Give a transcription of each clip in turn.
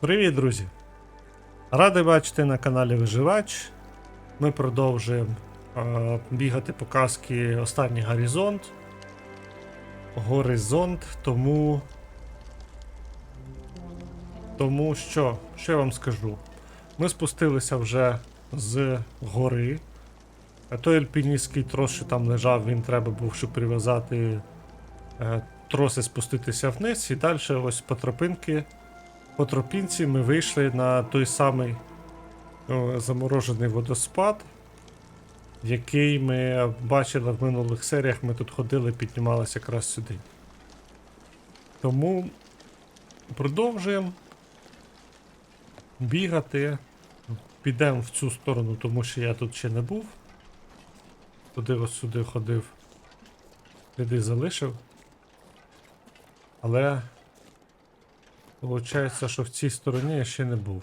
Привіт, друзі! Радий бачити на каналі Виживач. Ми продовжуємо е, бігати по казки Останній горизонт. Горизонт, тому. Тому що, що я вам скажу? Ми спустилися вже з гори. А той альпіністський трос, що там лежав, він треба був, щоб прив'язати е, троси, спуститися вниз. І далі ось по тропинки по тропінці ми вийшли на той самий заморожений водоспад, який ми бачили в минулих серіях. Ми тут ходили, піднімалися якраз сюди. Тому продовжуємо бігати. Підемо в цю сторону, тому що я тут ще не був. Туди ось сюди ходив. Сліди залишив. Але Получається, що в цій стороні я ще не був.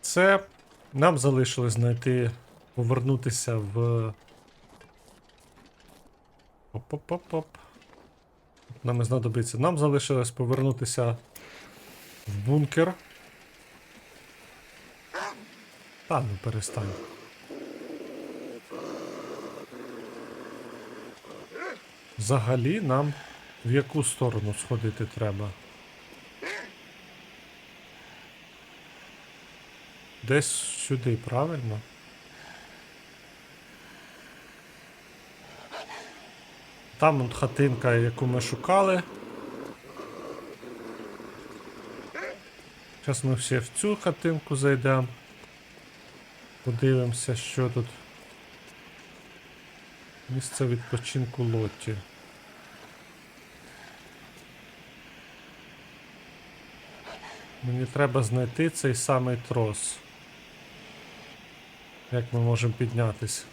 Це нам залишилось знайти, повернутися в. Оп-оп-оп-оп. Нам знадобиться. Нам залишилось повернутися в бункер. Та ну перестань. Взагалі нам в яку сторону сходити треба? Десь сюди, правильно? Там от хатинка, яку ми шукали. Зараз ми всі в цю хатинку зайдемо. Подивимося, що тут. Місце відпочинку Лотті. Мені треба знайти цей самий трос. Як ми можемо піднятись?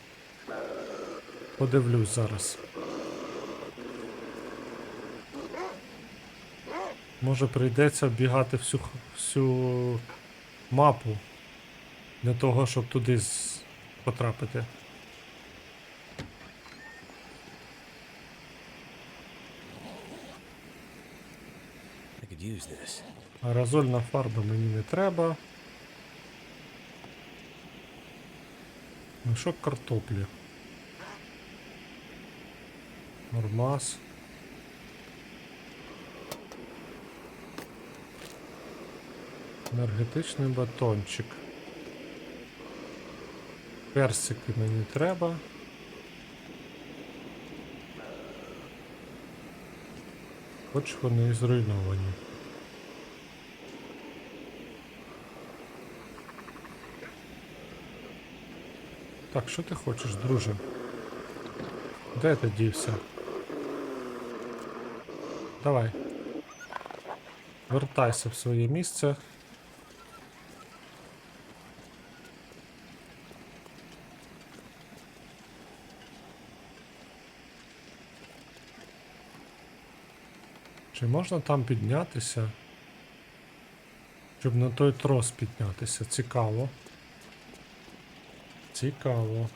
Подивлюсь зараз. Може прийдеться оббігати всю, всю мапу для того, щоб туди потрапити. Аерозольна фарба мені не треба. Мішок картоплі. Нормас. Енергетичний батончик. Персики мені треба. Хоч вони і зруйновані. Так, що ти хочеш, друже? Де ти дівся? Давай. Вертайся в своє місце. Чи можна там піднятися? Щоб на той трос піднятися? Цікаво. Цікаво.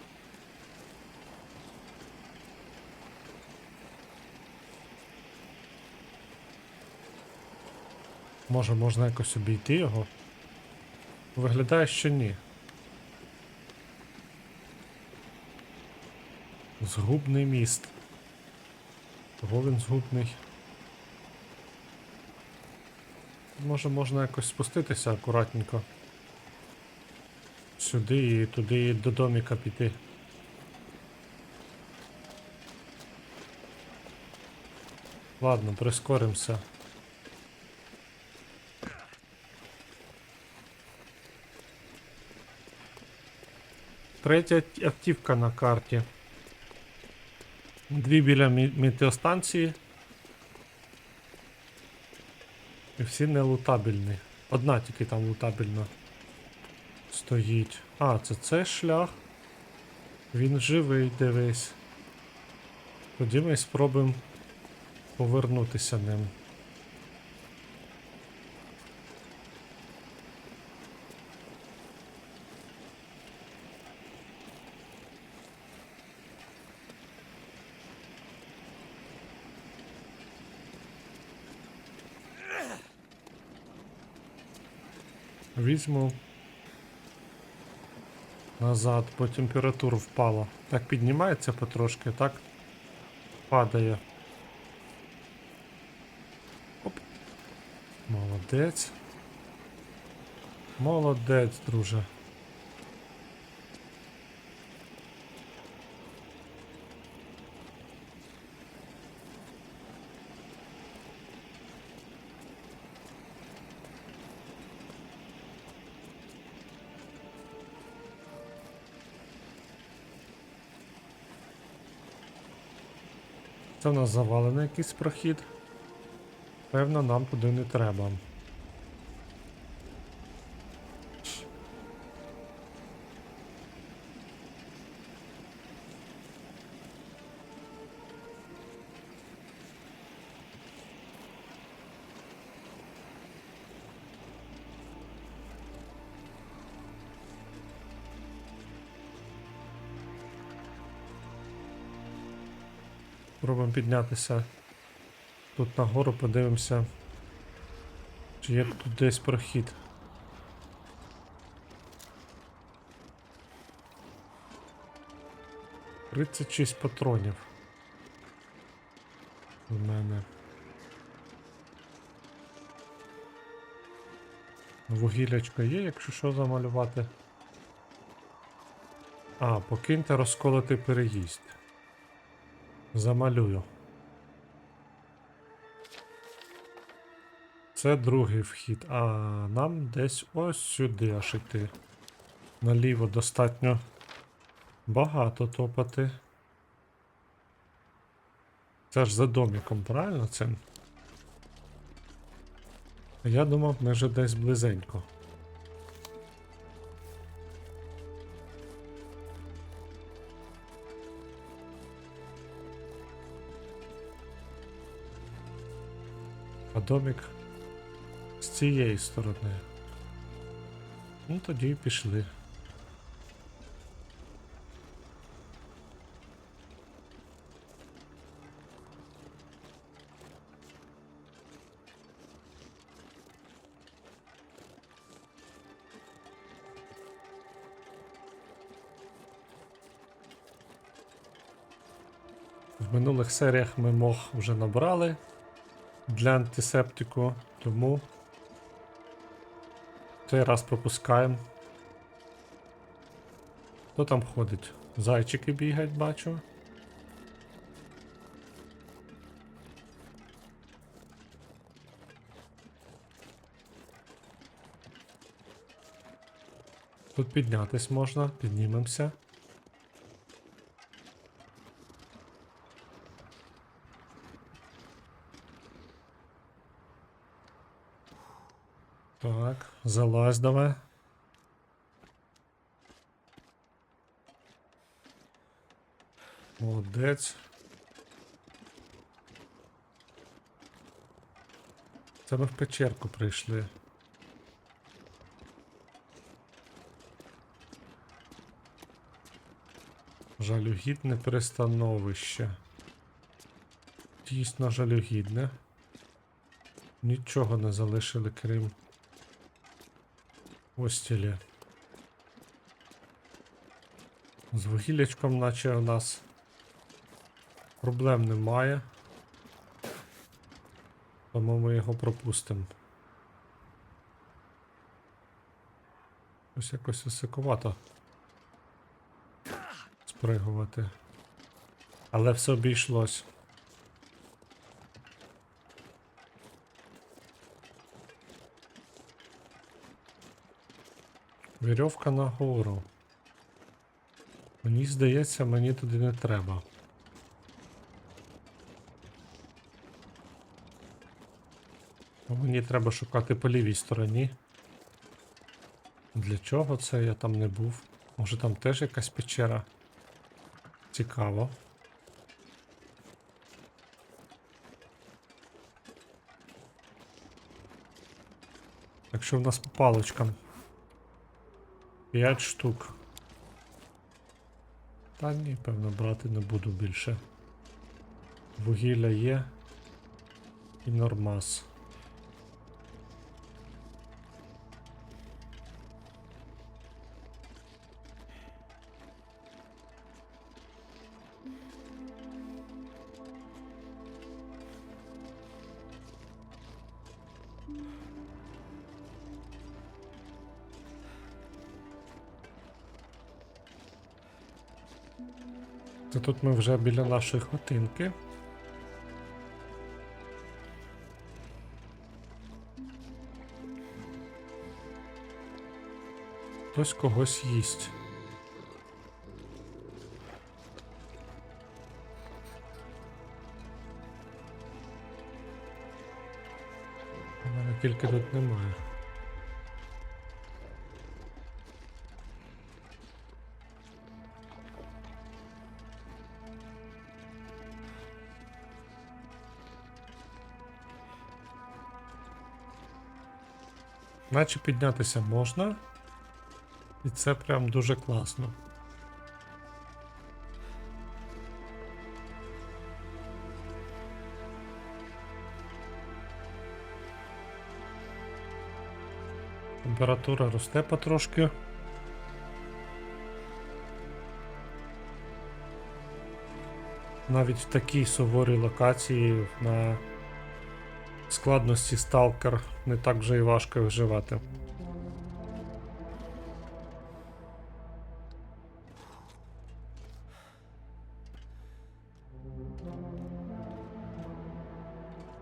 Може, можна якось обійти його? Виглядає, що ні. Згубний міст. Кого він згубний? Може, можна якось спуститися акуратненько. Сюди і туди до доміка піти. Ладно, прискоримося. Третя автівка на карті. Дві біля метеостанції. І всі не лутабельні. Одна тільки там лутабельна. Стоїть. А, це цей шлях. Він живий, дивись. Тоді ми спробуємо повернутися ним. Візьму. Назад, бо температура впала. Так піднімається потрошки, так падає. Оп. Молодець. Молодець, друже. Це в нас завалений якийсь прохід. Певно, нам туди не треба. Пробуємо піднятися тут нагору, подивимося, чи є тут десь прохід. Тридцять шість патронів. У мене. Вугілячко є, якщо що замалювати. А, покиньте розколотий переїзд. Замалюю. Це другий вхід, а нам десь ось сюди аж іти. Наліво достатньо багато топати. Це ж за доміком, правильно це? Я думав, ми вже десь близенько. Домик з цієї сторони. Ну тоді й пішли. В минулих серіях ми мох вже набрали для антисептику, тому цей раз пропускаємо. Хто там ходить? Зайчики бігають, бачу. Тут піднятись можна, піднімемося. Так, залазь давай. Молодець. Це ми в печерку прийшли. Жалюгідне пристановище. Дійсно жалюгідне. Нічого не залишили, крім постілі. З вугіллячком, наче у нас проблем немає. Тому ми його пропустимо. Ось якось високовато спригувати. Але все обійшлось. Вірьовка нагору. Мені здається, мені туди не треба. Мені треба шукати по лівій стороні. Для чого це я там не був? Може там теж якась печера? Цікаво. Так що в нас по паличкам? 5 штук. Та ні, певно, брати не буду більше. Вугілля є. І нормас. Тут ми вже біля нашої хатинки. Хтось когось їсть. Тільки тут немає. Наче піднятися можна. І це прям дуже класно. Температура росте потрошки. Навіть в такій суворій локації на складності сталкер не так вже і важко виживати.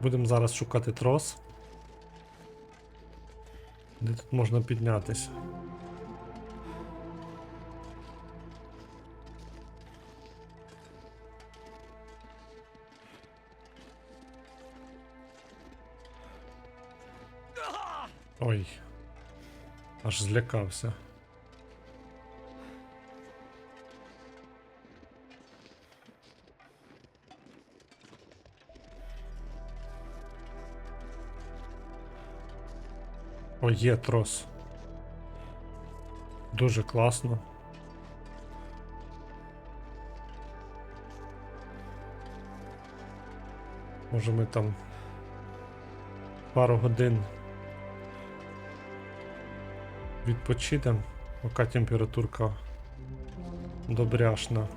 Будемо зараз шукати трос. Де тут можна піднятися? Ой. Аж злякався. О, є трос. Дуже класно. Може ми там пару годин відпочинемо, яка температурка добряшна.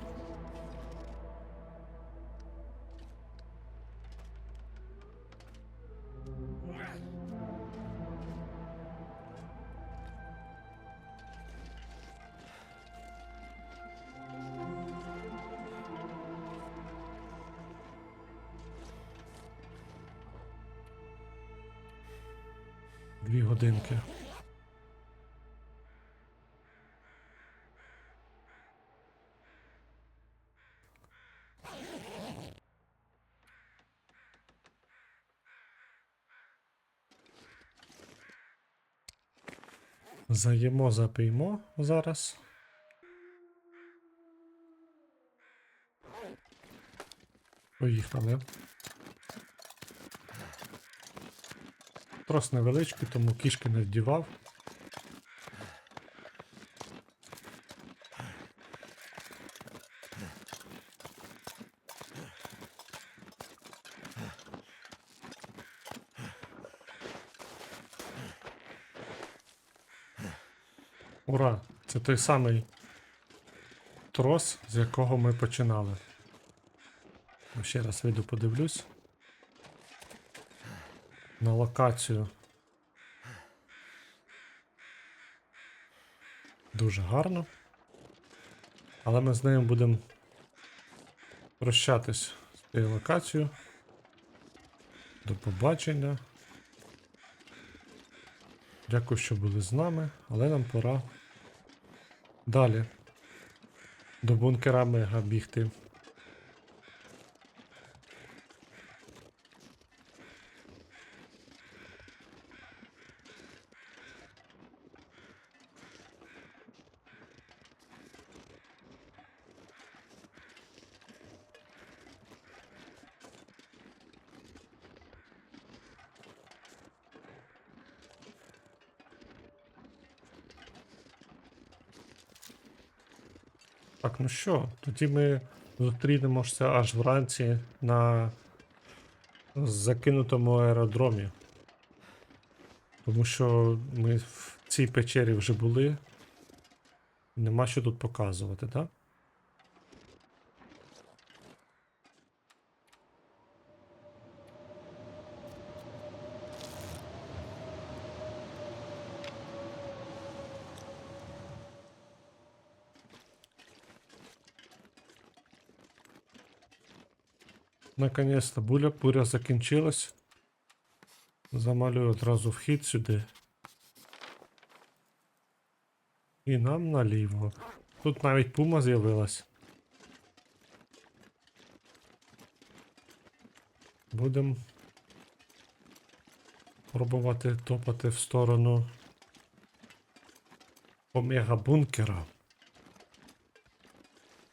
Заїмо, запиймо зараз. Поїхали. Трос невеличкий, тому кішки не вдівав. Ура! Це той самий трос, з якого ми починали. Ще раз вийду подивлюсь. На локацію. Дуже гарно. Але ми з нею будемо прощатись з цією локацією. До побачення. Дякую, що були з нами, але нам пора далі. До бункера мега бігти. Ну що, тоді ми зустрінемося аж вранці на закинутому аеродромі. Тому що ми в цій печері вже були. Нема що тут показувати, так? Наконець-то буля, буря закінчилась. Замалюю одразу вхід сюди. І нам наліво. Тут навіть пума з'явилась. Будемо пробувати топати в сторону омега бункера.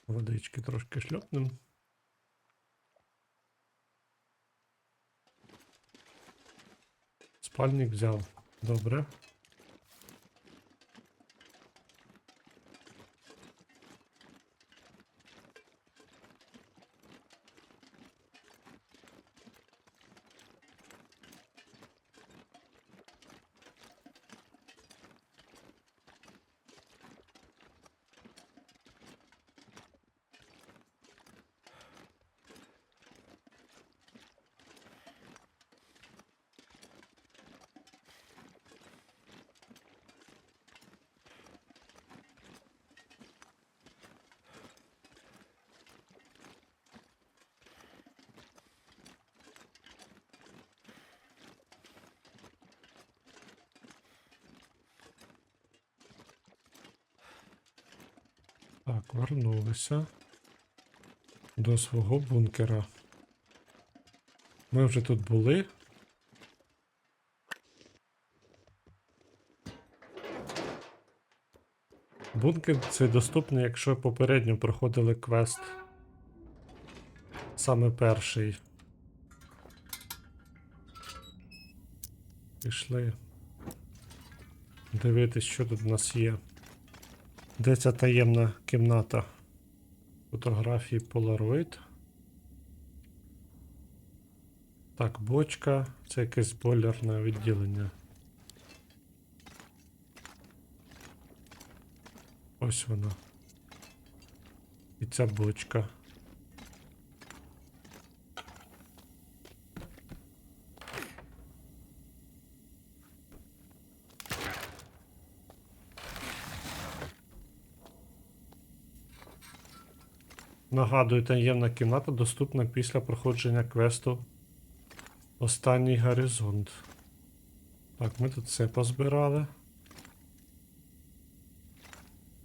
Водички трошки шльопнем. Спальник взяв. Добре. Так, вернулися до свого бункера. Ми вже тут були. Бункер це доступний, якщо попередньо проходили квест. Саме перший. Пішли. Дивитись, що тут у нас є. Де ця таємна кімната? Фотографії Polaroid. Так, бочка. Це якесь бойлерне відділення. Ось вона. І ця бочка. Нагадую, таємна кімната доступна після проходження квесту Останній горизонт. Так, ми тут все позбирали.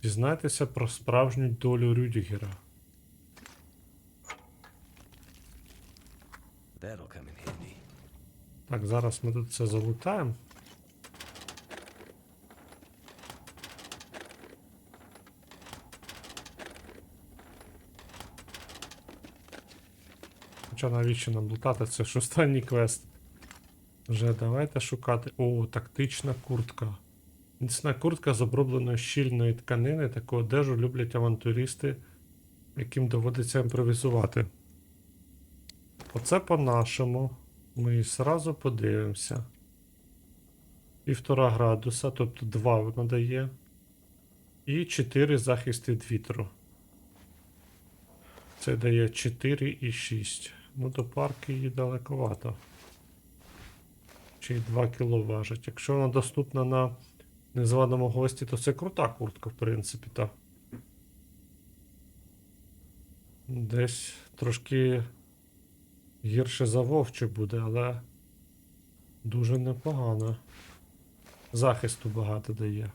Дізнайтеся про справжню долю Рюдігера. Так, зараз ми тут це залутаємо. Хоча навіщо нам лутати? Це ж останній квест. Вже давайте шукати. О, тактична куртка. Міцна куртка з обробленої щільної тканини. Таку одежу люблять авантюристи, яким доводиться імпровізувати. Оце по-нашому. Ми зразу подивимося. Півтора градуса, тобто 2 воно дає. І 4 захист від вітру. Це дає 4 і 6. Ну, до парки її далековато. Чи й 2 кіло важить. Якщо вона доступна на незваному гості, то це крута куртка, в принципі, так. Десь трошки гірше за вовче буде, але дуже непогано. Захисту багато дає.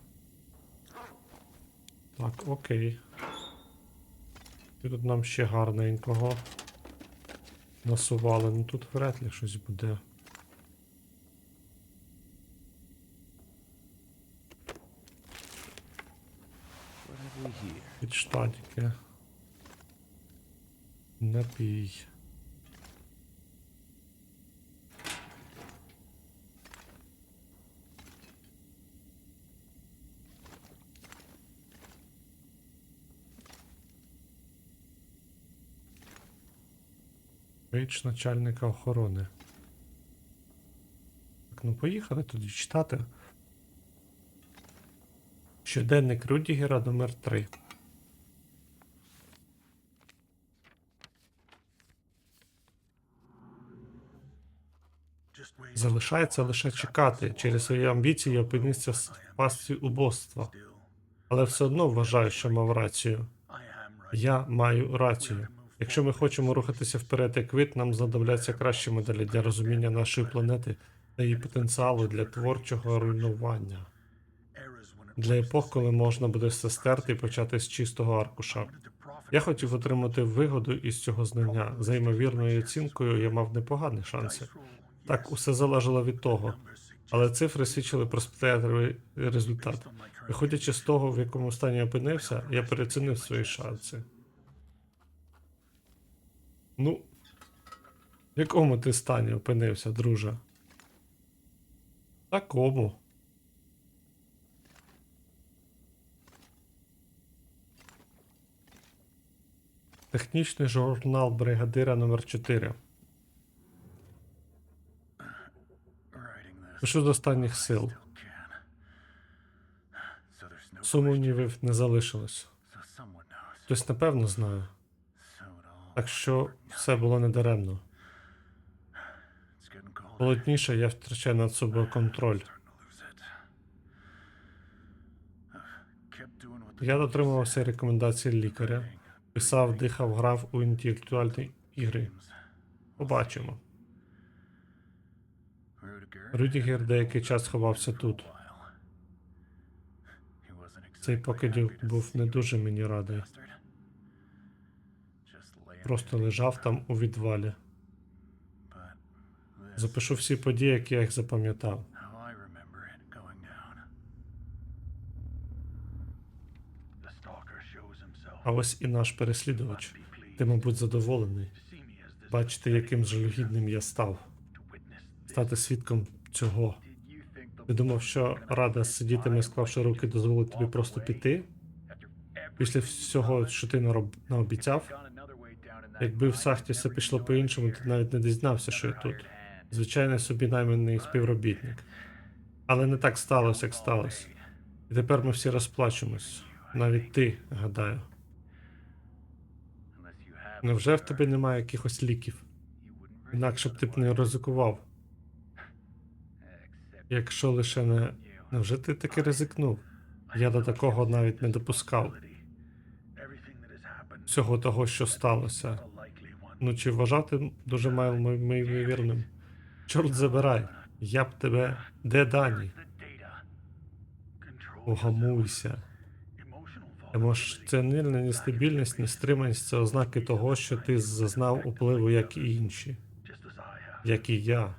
Так, окей. І тут нам ще гарненького насували. Ну тут вряд ли щось буде. What have we here? Під штатики. Напій. Річ начальника охорони. Так, ну поїхали тоді читати. Щоденник Рюдігера номер 3. Залишається лише чекати. Через свої амбіції я опинився в пастці убоства. Але все одно вважаю, що мав рацію. Я маю рацію. Якщо ми хочемо рухатися вперед як вид, нам знадобляться кращі моделі для розуміння нашої планети та її потенціалу для творчого руйнування. Для епох, коли можна буде все стерти і почати з чистого аркуша. Я хотів отримати вигоду із цього знання. За ймовірною оцінкою я мав непогані шанси. Так, усе залежало від того, але цифри свідчили про сприятливий результат. Виходячи з того, в якому стані опинився, я переоцінив свої шанси. Ну, в якому ти стані опинився, друже? Такому. Технічний журнал бригадира номер 4 Пишу з останніх сил. Сумнівів не залишилось. Хтось напевно знає. Так що все було недаремно. Холодніше я втрачаю над собою контроль. Я дотримувався рекомендацій лікаря. Писав, дихав, грав у інтелектуальні ігри. Побачимо. Рюдігер деякий час ховався тут. Цей покидьок був не дуже мені радий. Просто лежав там у відвалі. Запишу всі події, які я їх запам'ятав. А ось і наш переслідувач. Ти, мабуть, задоволений. Бачите, яким жалюгідним я став. Стати свідком цього. Ти думав, що рада сидітиме, склавши руки, дозволить тобі просто піти? Після всього, що ти наобіцяв? Якби в Сахті все пішло по-іншому, ти навіть не дізнався, що я тут. Звичайний собі найманий співробітник. Але не так сталося, як сталося. І тепер ми всі розплачемось. Навіть ти, гадаю. Невже в тебе немає якихось ліків? Інакше б ти б не ризикував. Якщо лише не. Невже ти таки ризикнув? Я до такого навіть не допускав. Всього того, що сталося. Ну чи вважати дуже ймовірним? Чорт забирай. Я б тебе. Де дані? Угамуйся. Емоціональна нестабільність, нестриманість це ознаки того, що ти зазнав upливу, як і інші, як і я.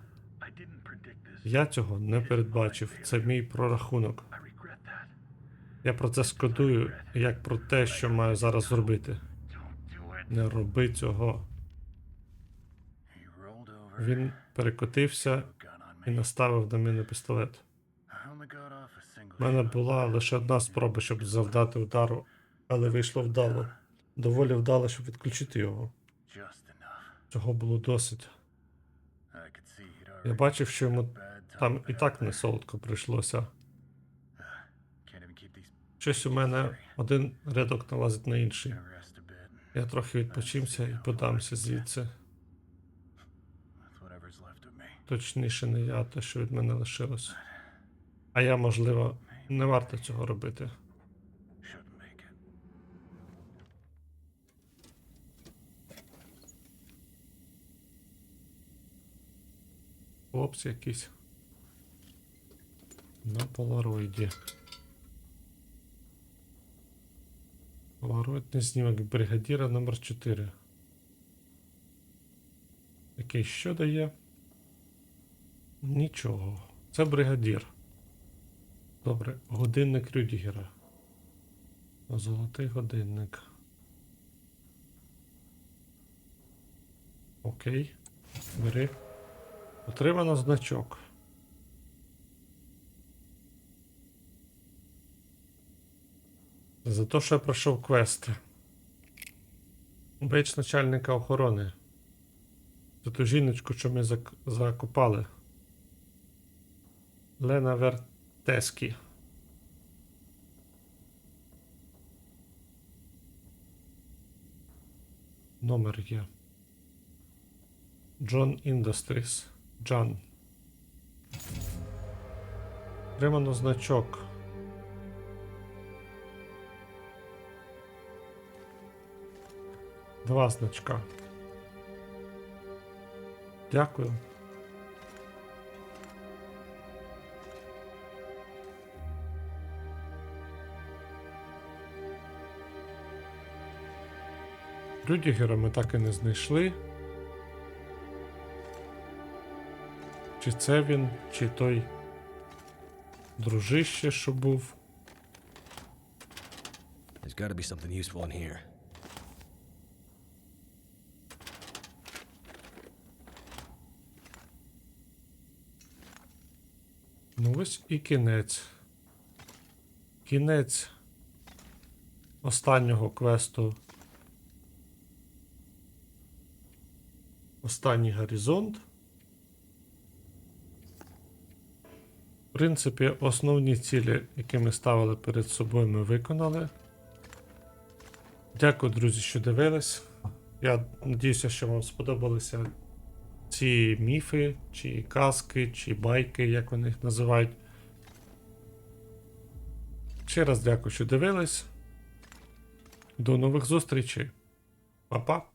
Я цього не передбачив. Це мій прорахунок. Я про це шкодую, як про те, що маю зараз зробити. Не роби цього. Він перекотився і наставив на мене пістолет. У мене була лише одна спроба, щоб завдати удару, але вийшло вдало. Доволі вдало, щоб відключити його. Цього було досить. Я бачив, що йому там і так не солодко прийшлося. Щось у мене один рядок налазить на інший. Я трохи відпочимся і подамся звідси. Точніше, не я, те, що від мене лишилось. А я, можливо, не варто цього робити. Хлопці якісь. На полароїді. Полароїдний знімок бригадіра номер 4 Який що дає? Нічого. Це бригадір. Добре, годинник Рюдігера. Золотий годинник. Окей. Бери. Отримано значок. За те, що я пройшов квести. Бейдж начальника охорони. За ту жіночку, що ми зак- закопали. Лена Вертескі. Номер є. Джон Industries. Джан. Отримано значок. Два значка. Дякую. Рюдігера ми так і не знайшли. Чи це він, чи той дружище, що був. There's got to be something useful in here. Ось і кінець. Кінець останнього квесту. Останній горизонт. В принципі, основні цілі, які ми ставили перед собою, ми виконали. Дякую, друзі, що дивились. Я надіюся, що вам сподобалися ці міфи, чи казки, чи байки, як вони їх називають. Ще раз дякую, що дивились. До нових зустрічей. Па-па.